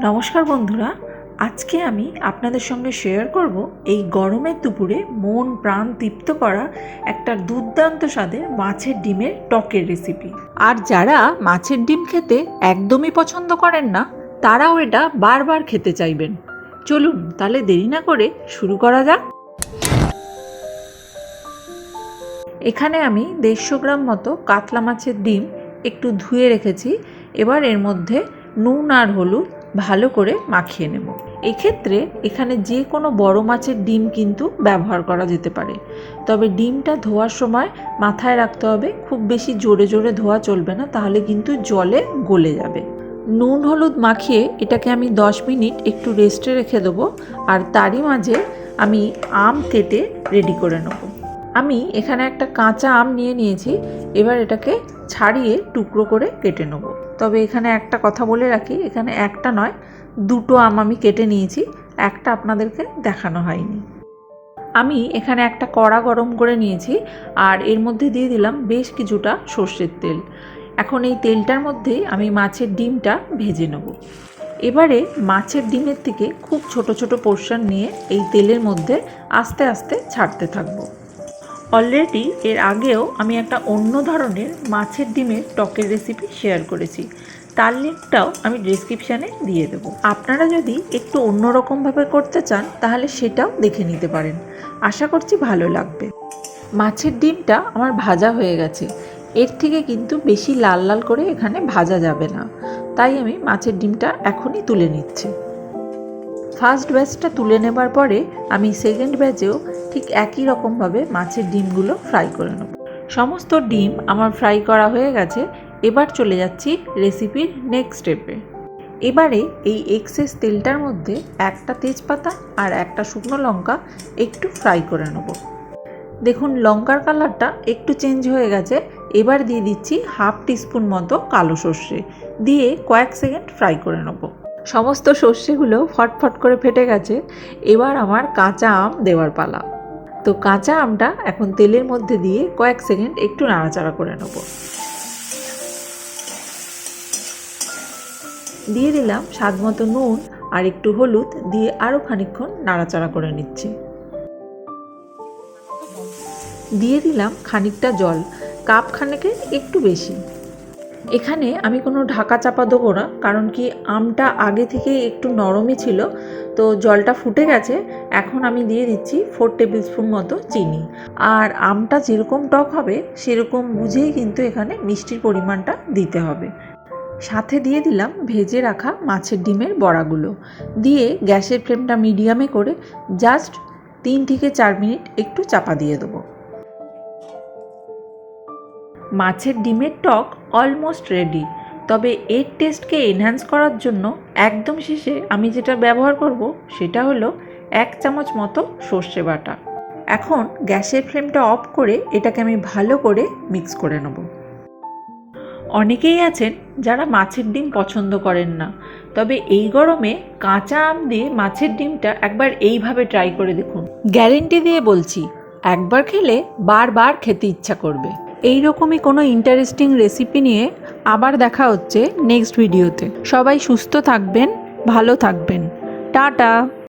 নমস্কার বন্ধুরা, আজকে আমি আপনাদের সঙ্গে শেয়ার করব এই গরমের দুপুরে মন প্রাণ তৃপ্ত করা একটা দুর্দান্ত স্বাদে মাছের ডিমের টকের রেসিপি আর যারা মাছের ডিম খেতে একদমই পছন্দ করেন না, তারাও এটা বারবার খেতে চাইবেন। চলুন তাহলে দেরি না করে শুরু করা যাক। এখানে আমি দেড়শো গ্রাম মতো কাতলা মাছের ডিম একটু ধুয়ে রেখেছি। এবার এর মধ্যে নুন আর হলুদ ভালো করে মাখিয়ে নেব। এক্ষেত্রে এখানে যে কোনো বড় মাছের ডিম কিন্তু ব্যবহার করা যেতে পারে। তবে ডিমটা ধোয়ার সময় মাথায় রাখতে হবে, খুব বেশি জোরে জোরে ধোয়া চলবে না, তাহলে কিন্তু জলে গলে যাবে। নুন হলুদ মাখিয়ে এটাকে আমি 10 মিনিট একটু রেস্টে রেখে দেবো, আর তারই মাঝে আমি আম কেটে রেডি করে নেব। আমি এখানে একটা কাঁচা আম নিয়ে নিয়েছি, এবার এটাকে ছাড়িয়ে টুকরো করে কেটে নেব। তবে এখানে একটা কথা বলে রাখি, এখানে একটা নয়, দুটো আম আমি কেটে নিয়েছি, একটা আপনাদেরকে দেখানো হয়নি। আমি এখানে একটা কড়া গরম করে নিয়েছি আর এর মধ্যে দিয়ে দিলাম বেশ কিছুটা সর্ষের তেল। এখন এই তেলটার মধ্যেই আমি মাছের ডিমটা ভেজে নেব। এবারে মাছের ডিমের থেকে খুব ছোট ছোট পোর্শন নিয়ে এই তেলের মধ্যে আস্তে আস্তে ছাড়তে থাকব। অলরেডি এর আগেও আমি একটা অন্য ধরনের মাছের ডিমের টকের রেসিপি শেয়ার করেছি। তার লিঙ্কটাও আমি ডিসক্রিপশানে দিয়ে দেবো। আপনারা যদি একটু অন্যরকমভাবে করতে চান, তাহলে সেটাও দেখে নিতে পারেন। আশা করছি ভালো লাগবে। মাছের ডিমটা আমার ভাজা হয়ে গেছে। এর থেকে কিন্তু বেশি লাল লাল করে এখানে ভাজা যাবে না। তাই আমি মাছের ডিমটা এখনই তুলে নিচ্ছি। ফার্স্ট ব্যাচটা তুলে নেবার পরে আমি সেকেন্ড ব্যাচেও ঠিক একই রকমভাবে মাছের ডিমগুলো ফ্রাই করে নেব। সমস্ত ডিম আমার ফ্রাই করা হয়ে গেছে, এবার চলে যাচ্ছি রেসিপির নেক্সট স্টেপে এবারে এই এক্সেস তেলটার মধ্যে একটা তেজপাতা আর একটা শুকনো লঙ্কা একটু ফ্রাই করে নেব। দেখুন, লঙ্কার কালারটা একটু চেঞ্জ হয়ে গেছে, এবার দিয়ে দিচ্ছি হাফ টিস্পুন মতো কালো সর্ষে, দিয়ে কয়েক সেকেন্ড ফ্রাই করে নেব। সমস্ত সর্ষেগুলো ফটফট করে ফেটে গেছে। এবার আমার কাঁচা আম দেওয়ার পালা। তো কাঁচা আমটা এখন তেলের মধ্যে দিয়ে কয়েক সেকেন্ড একটু নাড়াচাড়া করে নেব। দিয়ে দিলাম স্বাদ মতো নুন আর একটু হলুদ দিয়ে আরও খানিকক্ষণ নাড়াচাড়া করে নিচ্ছি। দিয়ে দিলাম খানিকটা জল, কাপ খানেকের একটু বেশি। এখানে আমি কোনো ঢাকা চাপা দেবো না, কারণ কি আমটা আগে থেকে একটু নরমই ছিল, তো জলটা ফুটে গেছে, এখন আমি দিয়ে দিচ্ছি ফোর টেবিল স্পুন মতো চিনি। আর আমটা যেরকম টক হবে, সেরকম বুঝেই কিন্তু এখানে মিষ্টির পরিমাণটা দিতে হবে। সাথে দিয়ে দিলাম ভেজে রাখা মাছের ডিমের বড়াগুলো। দিয়ে গ্যাসের ফ্লেমটা মিডিয়ামে করে জাস্ট তিন থেকে চার মিনিট একটু চাপা দিয়ে দেবো। মাছের ডিমের টক অলমোস্ট রেডি তবে এর টেস্টকে এনহ্যান্স করার জন্য একদম শেষে আমি যেটা ব্যবহার করব সেটা হলো এক চামচ মতো সর্ষে বাটা। এখন গ্যাসের ফ্লেমটা অফ করে এটাকে আমি ভালো করে মিক্স করে নেব। অনেকেই আছেন যারা মাছের ডিম পছন্দ করেন না। তবে এই গরমে কাঁচা আম দিয়ে মাছের ডিমটা একবার এইভাবে ট্রাই করে দেখুন। গ্যারেন্টি দিয়ে বলছি, একবার খেলে বারবার খেতে ইচ্ছা করবে। এই রকমই কোনো ইন্টারেস্টিং রেসিপি নিয়ে আবার দেখা হচ্ছে নেক্সট ভিডিওতে সবাই সুস্থ থাকবেন, ভালো থাকবেন। টাটা!